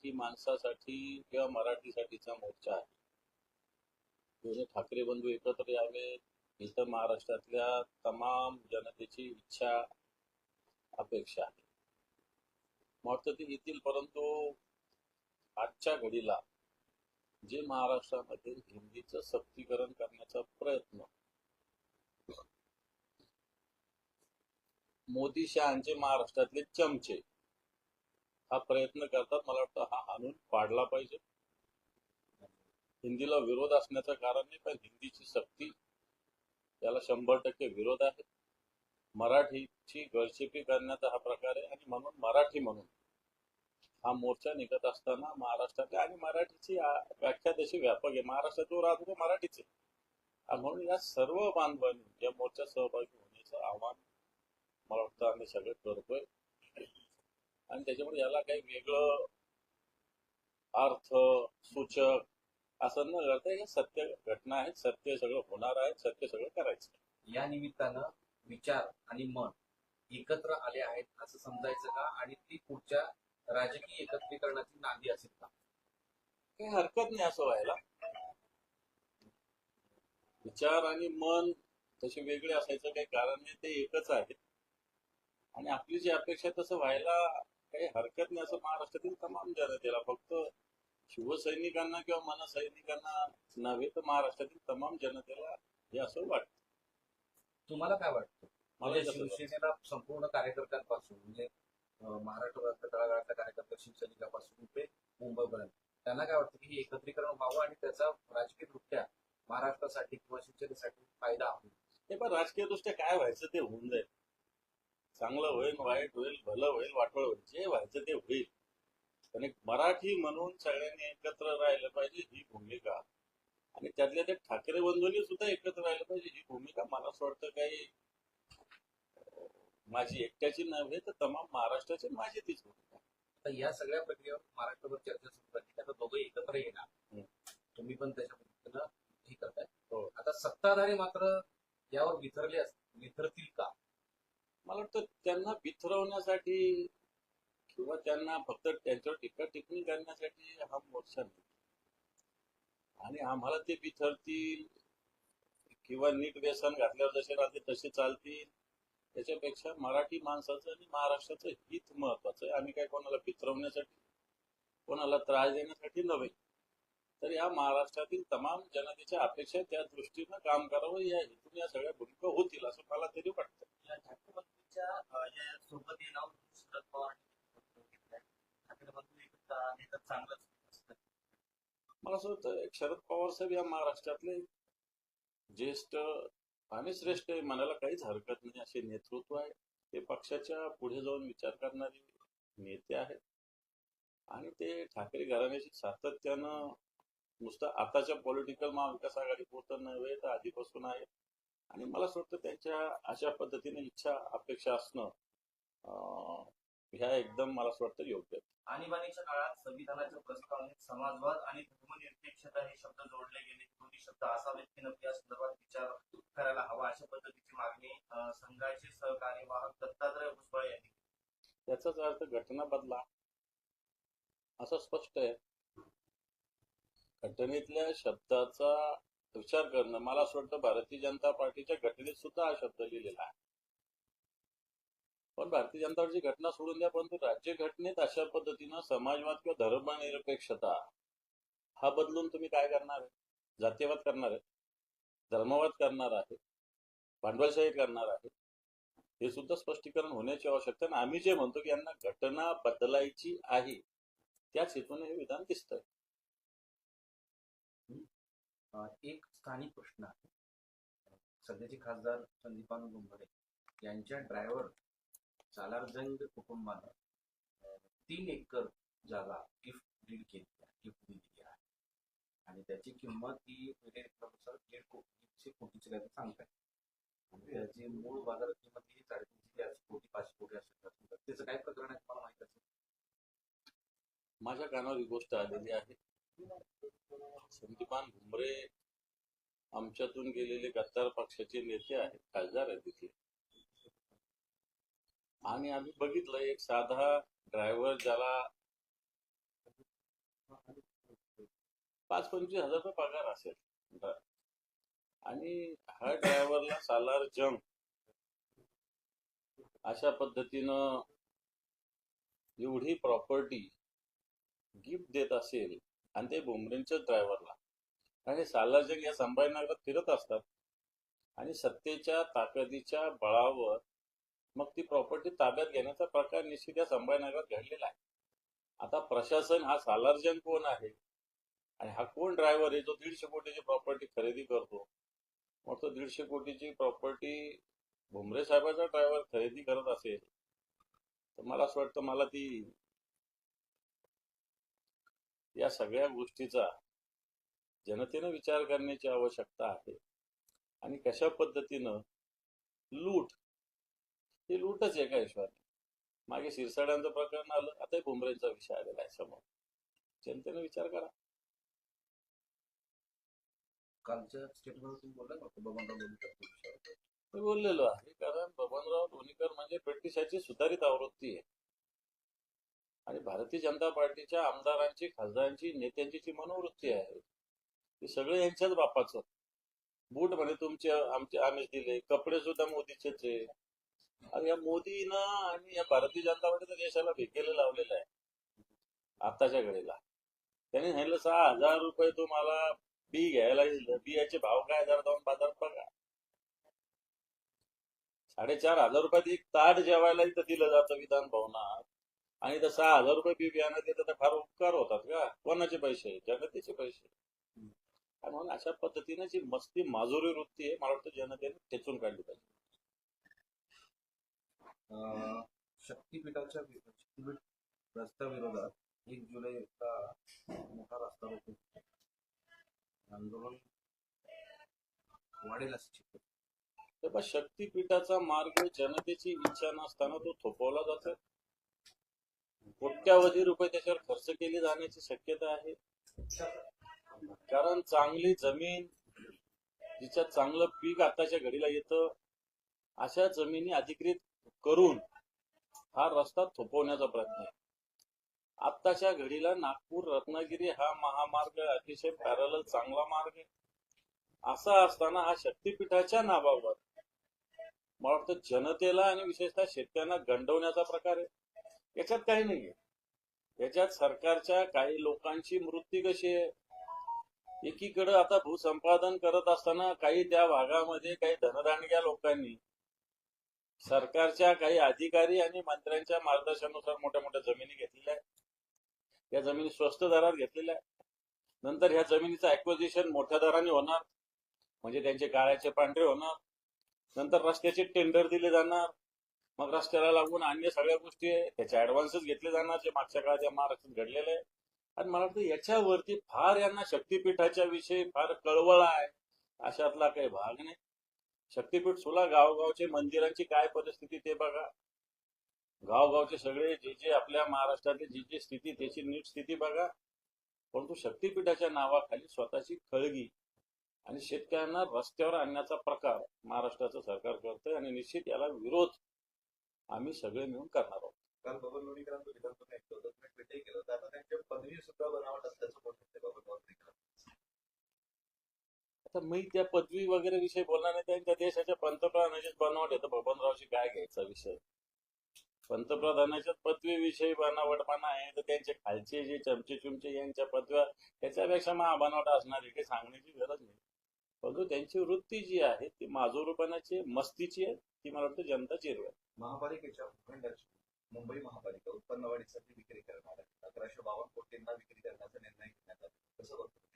मराठी माणसासाठी किंवा मराठीसाठीचा मोर्चा आहे. दोन्ही ठाकरे बंधू एकत्र यावे इथं महाराष्ट्रातल्या तमाम जनतेची इच्छा अपेक्षा आहे. वाटतं ते येतील परंतु आजच्या घडीला जे महाराष्ट्रामध्ये हिंदीचं सक्तीकरण करण्याचा प्रयत्न मोदी शहाचे महाराष्ट्रातले चमचे हा प्रयत्न करतात मला वाटतं हा आणून पाडला पाहिजे. हिंदीला विरोध असण्याचं कारण नाही पण हिंदीची सक्ती त्याला शंभर टक्के विरोध आहे. मराठीची गळशेपी करण्याचा हा प्रकार आहे आणि म्हणून मराठी म्हणून हा मोर्चा निघत असताना महाराष्ट्रातल्या आणि मराठीची व्याख्या तशी व्यापक आहे. महाराष्ट्रात जो राहतो तो मराठीच म्हणून या सर्व बांधवांनी या मोर्चात सहभागी होण्याचं आव्हान मला वाटतं आम्ही सगळे करतोय. आणि त्याच्यामुळे याला काही वेगळं अर्थ सूचक असं न करता हे सत्य घटना आहेत. सत्य सगळं होणार आहे. सत्य सगळं करायचं. या निमित्तानं विचार आणि मन एकत्र आले आहेत असं समजायचं का? आणि ती पुढच्या राजकीय एकत्रीकरणाची नांदी असेल का? काही हरकत नाही असं व्हायला. विचार आणि मन तसे वेगळे असायचं काही कारण नाही. ते एकच आहे. आणि आपली जी अपेक्षा तसं व्हायला काही हरकत नाही असं महाराष्ट्रातील तमाम जनतेला. फक्त शिवसैनिकांना किंवा मनसैनिकांना नव्हे तर महाराष्ट्रातील तमाम जनतेला हे असं वाटतं. तुम्हाला काय वाटतं? मला म्हणजे? शिवसेनेला संपूर्ण कार्यकर्त्यांपासून म्हणजे महाराष्ट्र तळागाळातल्या कार्यकर्ते शिवसैनिकापासून ते मुंबईपर्यंत. त्यांना काय वाटतं की एकत्रीकरण व्हावं आणि त्याचा राजकीय दृष्ट्या महाराष्ट्रासाठी किंवा शिवसेनेसाठी फायदा होईल हे पण राजकीय दृष्ट्या काय व्हायचं ते होऊन जाईल. चांगलं होईल वाईट होईल भलं होईल वाटोळ होईल जे व्हायचं ते होईल. एक मराठी म्हणून सगळ्यांनी एकत्र राहिलं पाहिजे ही भूमिका. आणि त्यातल्या त्या ठाकरे बंधूंनी सुद्धा एकत्र राहिलं पाहिजे ही भूमिका. मला असं वाटतं काही माझी एकट्याची नव्हे तर तमाम महाराष्ट्राची माझी तीच भूमिका. आता या सगळ्या प्रक्रियेवर महाराष्ट्रभर चर्चा सुरू झाली आता दोघे एकत्र येणार. तुम्ही पण त्याच्या पद्धतीनं हे करताय. हो. आता सत्ताधारी मात्र यावर विसरले अस- विसरतील का? मला वाटतं त्यांना बिथरवण्यासाठी किंवा त्यांना फक्त त्यांच्यावर टीका टिप्पणी करण्यासाठी हा मोर्चा नाही. आणि आम्हाला ते बिथरतील किंवा नीट व्यसन घातल्यावर जसे राहते तसे चालतील. त्याच्यापेक्षा मराठी माणसाचं आणि महाराष्ट्राचं हित महत्वाचं आहे. आम्ही काय कोणाला बिथरवण्यासाठी कोणाला त्रास देण्यासाठी नव्हे. तर या महाराष्ट्रातील तमाम जनतेच्या अपेक्षा त्या दृष्टीनं काम करावं या हेतून या सगळ्या भूमिका होतील असं मला तरी वाटतं. शरद पवार मला असं वाटतं शरद पवार साहेब या महाराष्ट्रातले ज्येष्ठ आणि श्रेष्ठ आहे मनाला काहीच हरकत नाही. असे नेतृत्व आहे. ते पक्षाच्या पुढे जाऊन विचार करणारे नेते आहेत. आणि ते ठाकरे घराण्याशी सातत्यानं नुसतं आताच्या पॉलिटिकल महाविकास आघाडी पुरतं नव्हे तर आधीपासून आहे. आणि मला असं वाटतं त्यांच्या अशा पद्धतीने इच्छा अपेक्षा असणं ह्या एकदम मला असं वाटतं योग्य. आणीबाणीच्या काळात संविधानाच्या प्रस्तावनेत समाजवाद आणि धर्मनिरपेक्षता हे शब्द जोडले गेले दोन्ही शब्द असावेत की नको या संदर्भात विचार करायला हवा अशा पद्धतीची मागणी संघाचे सहकार्यवाहक दत्तात्रय भुजबळ यांनी. त्याचाच अर्थ घटना बदला असं स्पष्ट आहे घटनेतल्या शब्दाचा विचार करणं मला असं वाटतं भारतीय जनता पार्टीच्या घटनेत सुद्धा हा शब्द लिहिलेला आहे. पण भारतीय जनता पार्टीची घटना सोडून द्या परंतु राज्य घटनेत अशा पद्धतीनं समाजवाद किंवा धर्मनिरपेक्षता हा बदलून तुम्ही काय करणार आहे? जातीयवाद करणार आहे? धर्मवाद करणार आहे? भांडवलशाही करणार आहे? हे सुद्धा स्पष्टीकरण होण्याची आवश्यकता आणि आम्ही जे म्हणतो की यांना घटना बदलायची आहे त्याच हेतूने हे विधान दिसत एक स्थानिक प्रश्न आहे सध्याचे खासदार संदीपान गुंभरे यांच्या ड्रायव्हर सालारजंग कुटुंबानं तीन एकर जागा गिफ्ट डील केली आहे गिफ्ट दिलेली आहे. आणि त्याची किंमत ही म्हणजे रेटनुसार दीड कोटी दीडशे कोटीची काय सांगताय आणि म्हणजे त्याची मूळ बाजार किंमत ही साडेतीनशे ते कोटी पाचशे कोटी असेल. त्याचं काय प्रकरण आहे तुम्हाला माहीत असेल? माझ्या कानावर ही गोष्ट आलेली आहे. संदीपान भुमरे आमच्यातून गेलेले गद्दार पक्षाचे नेते आहेत खासदार आहेत तिथले. आणि आम्ही बघितलं एक साधा ड्रायव्हर ज्याला पाच पंचवीस हजार रुपये पगार असेल. आणि हा ड्रायव्हरला सालार जंग अशा पद्धतीनं एवढी प्रॉपर्टी गिफ्ट देत असेल आणि ते बुमरेंच्याच ड्रायव्हरला आणि सालार या संभाजीनगरात फिरत असतात. आणि सत्तेच्या ताकदीच्या बळावर मग ती प्रॉपर्टी ताब्यात घेण्याचा प्रकार निश्चित या संभाजीनगरात घडलेला आहे. आता प्रशासन हा सालार्जन कोण आहे? आणि हा कोण ड्रायव्हर आहे? जो दीडशे कोटीची प्रॉपर्टी खरेदी करतो. मग तो दीडशे कोटीची प्रॉपर्टी भुमरे साहेबाचा ड्रायव्हर खरेदी करत असेल तर मला असं वाटतं मला ती या सगळ्या गोष्टीचा जनतेनं विचार करण्याची आवश्यकता आहे. आणि कशा पद्धतीनं लूट ही लूटच आहे का ईश्वरने मागे शिरसाड्यांचं प्रकरण आलं आता भुमरेंचा विषय आलेला आहे समोर. जनतेनं विचार करा. कालच्या स्टेटमेंट. मी बोललेलो आहे कारण बबनराव लोणीकर म्हणजे ब्रिटिशाची सुधारित आवृत्ती आहे. आणि भारतीय जनता पार्टीच्या आमदारांची खासदारांची नेत्यांची जी मनोवृत्ती आहे ते सगळे यांच्याच बापाचं. बूट म्हणे तुमचे आमचे आम्हीच दिले. कपडे सुद्धा मोदीचेच आहे. आणि या मोदीनं आणि या भारतीय जनता पार्टीच्या देशाला भेकेला लावलेलं आहे. आताच्या घडीला. त्यांनी सांगितलं सहा हजार रुपये तुम्हाला बी घ्यायला दिलं बियाचे भाव काय जरा जाऊन बाजारात बघा. साडेचार हजार रुपयात एक ताट जेवायला इथं दिलं जातं विधान भवनात. आणि इथं सहा हजार रुपये बी बियाणं देतं तर फार उपकार होतात का? कोणाचे पैसे? जनतेचे पैसे. म्हणून अशा पद्धतीने जी मस्ती माजुरी वृत्ती आहे मला वाटतं जनतेने ठेचून काढली पाहिजे. अं, शक्तीपीठाच्या शक्तीपीठ रस्त्याविरोधात एक जुलैला मोठा रस्ता रोको. आंदोलन वाढेल तेव्हा शक्तीपीठाचा मार्ग जनतेची इच्छा नसताना तो थोपवला जातो. कोट्यावधी रुपये त्याच्यावर खर्च केले जाण्याची शक्यता आहे. कारण चांगली जमीन जिच्यात चांगलं पीक आताच्या घडीला येतं अशा जमिनी अधिकृत करून हा रस्ता थोपवण्याचा प्रयत्न आहे. आत्ताच्या घडीला नागपूर रत्नागिरी हा महामार्ग अतिशय पॅरल चांगला मार्ग आहे. असा असताना हा शक्तीपीठाच्या नावावर मला वाटतं जनतेला आणि विशेषतः शेतकऱ्यांना गंडवण्याचा प्रकार आहे. याच्यात काही नाहीये. याच्यात सरकारच्या काही लोकांची मृत्यू कशी आहे? एकीकडे आता भूसंपादन करत असताना काही त्या भागामध्ये काही धनदांडग्या लोकांनी सरकारच्या काही अधिकारी आणि मंत्र्यांच्या मार्गदर्शनानुसार मोठ्या मोठ्या जमिनी घेतलेल्या आहेत. या जमिनी स्वस्त दरात घेतलेल्या आहेत. नंतर ह्या जमिनीचं अॅक्विजिशन मोठ्या दराने होणार. म्हणजे त्यांचे काळ्याचे पांढरे होणार. नंतर रस्त्याचे टेंडर दिले जाणार. मग रस्त्याला लागून अन्य सगळ्या गोष्टी आहे. त्याचे ऍडव्हान्सेस घेतले जाणार. जे मागच्या काळात या महाराष्ट्रात घडलेले आहे. आणि मला वाटतं याच्यावरती फार यांना शक्तीपीठाच्या विषयी फार कळवळ आहे. अशातला काही भाग नाही. शक्तीपीठ सोला गावगावचे मंदिरांची काय परिस्थिती ते बघा. गावगावचे सगळे जे जे आपल्या महाराष्ट्रातले जी जी स्थिती त्याची नीट स्थिती बघा. परंतु शक्तीपीठाच्या नावाखाली स्वतःची खळगी आणि शेतकऱ्यांना रस्त्यावर आणण्याचा प्रकार महाराष्ट्राचं सरकार करतंय आणि निश्चित याला विरोध आम्ही सगळे मिळून करणार आहोत काल बबन लोणीकरांचं विधान तुम्ही ऐकलं होतं तुम्ही ट्विटही केलं होतं आता त्यांच्या पदवी सुद्धा बनावट असल्याचं बोलत होते बबन लोणीकर आता मी त्या पदवी वगैरे विषयी बोलणार नाही त्यांच्या देशाच्या पंतप्रधानाचीच बनावट येतं बबनरावशी काय घ्यायचा विषय? पंतप्रधानाच्या पदवी विषयी बनावटपणा आहे तर त्यांचे खालचे जे चमचे चुमचे यांच्या पदव्या त्याच्यापेक्षा मग बनावट असणार आहे काही सांगण्याची गरज नाही. परंतु त्यांची वृत्ती जी आहे ती माजोरूपणाची मस्तीची आहे ती मला वाटतं जनता चिरव महापालिकेच्या भूखंडाची मुंबई महापालिका उत्पन्न वाढीसाठी विक्री करणार आहे. अकराशे बावन्न कोटींना विक्री करण्याचा निर्णय घेण्यात आला. कसं बघतो?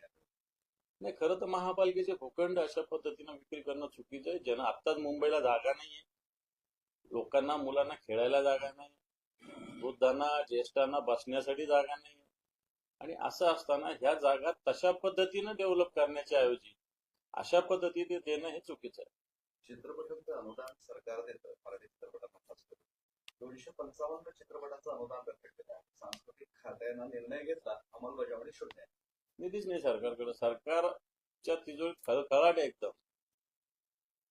नाही खरं तर महापालिकेचे भूखंड अशा पद्धतीनं विक्री करणं चुकीचं आहे. ज्यांना आत्ताच मुंबईला जागा नाहीये लोकांना मुलांना खेळायला जागा नाही वृद्धांना ज्येष्ठांना बसण्यासाठी जागा नाही आणि असं असताना ह्या जागा तशा पद्धतीनं डेव्हलप करण्याच्या ऐवजी अशा पद्धतीने देणं हे चुकीचं आहे. चित्रपटांचं अनुदान सरकार देतं मराठी चित्रपटांना दोनशे पंचावन्न चित्रपटांचं अनुदान आहे सांस्कृतिक खात्यानं निर्णय घेतला अंमलबजावणी शून्य. निधीच नाही सरकारकडे सरकारच्या तिजोरीत खळखळाट आहे एकदम.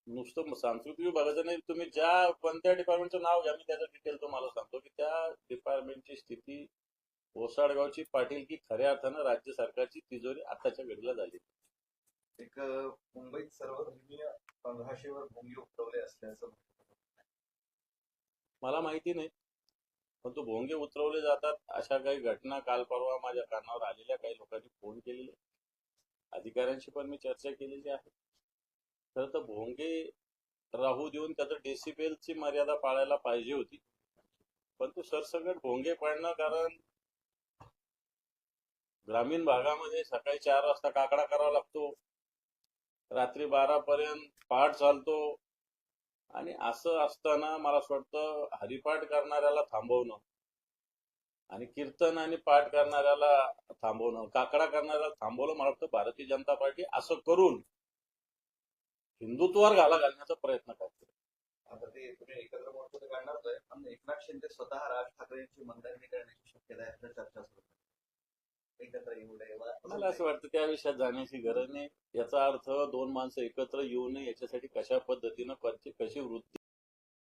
नुसतं सांस्कृतिक विभागाचं नाही तुम्ही ज्या कोणत्या डिपार्टमेंटचं नाव घ्या मी त्याचं डिटेल तुम्हाला सांगतो की त्या डिपार्टमेंटची स्थिती ओसाडगावची पाटील की खऱ्या अर्थानं राज्य सरकारची तिजोरी आताच्या घडीला झाली. एक मुंबईत सर्वधर्मीय भाषेवर भोंगे उठवले असल्याचं मला माहिती नाही. पण तो भोंगे उतरवले जातात अशा काही घटना काल परवा माझ्या कानावर आलेल्या काही लोकांनी फोन केलेले. अधिकाऱ्यांशी पण मी चर्चा केलेली आहे. तर तर भोंगे राहू देऊन त्याचं डेसिबेलची मर्यादा पाळायला पाहिजे होती. पण तो सरसकट भोंगे पाडणं कारण ग्रामीण भागामध्ये सकाळी चार वाजता काकडा करावा लागतो. रात्री बारा पर्यंत पहाट चालतो. आणि असं असताना मला असं वाटतं हरिपाठ करणाऱ्याला थांबवणं आणि कीर्तन आणि पाठ करणाऱ्याला थांबवणं काकडा करणाऱ्याला थांबवलं मला वाटतं भारतीय जनता पार्टी असं करून हिंदुत्वावर घाला घालण्याचा प्रयत्न करते. आता ते तुम्ही एकत्र मोर्चा पण एकनाथ शिंदे स्वतः राज ठाकरे यांची मनधरणी करण्याची शक्यता आहे चर्चा सुरू एकत्र येऊ नये. मला असं वाटतं त्या विषयात जाण्याची गरज नाही. याचा अर्थ दोन माणसं एकत्र येऊ नये याच्यासाठी कशा पद्धतीनं कशी कशी वृत्ती